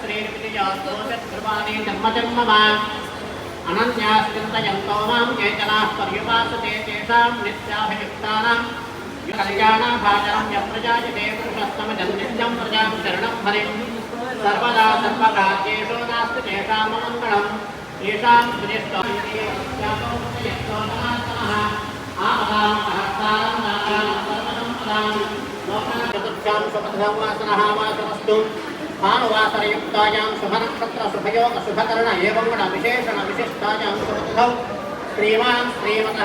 श्रीर्विजयोस्तोषध्रुवाणि जन्मजन्म वा अनन्याश्चिन्तयन्तो मां ये जनाः पर्युपासते तेषां नित्याभियुक्तानां कल्याणाभाजनं यप्रजायते पुरुषस्तमजं नित्यं प्रजां शरणं हरिं सर्वदा सर्वकार्येषु नास्ति तेषाममङ्गलम् येषां चतुर्थ्यां सुपथं वासनः वासनस्तु భానువాసరయుక్తాయాం శుభనక్షత్ర శుభయోగ శుభకరణ ఏం గుణ విశేషణ విశిష్టాయాం శుభ శ్రీమాన్ శ్రీమత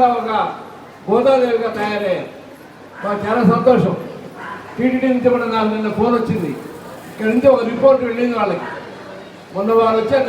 కూడా ఒక గోదాదేవిగా తయారయ్యారు. మాకు చాలా సంతోషం. టీటీడీ నుంచి కూడా నాకు నిన్న ఫోన్ వచ్చింది. ఇక్కడ నుంచి ఒక రిపోర్ట్ వెళ్ళింది వాళ్ళకి. మొన్న వాళ్ళు వచ్చారు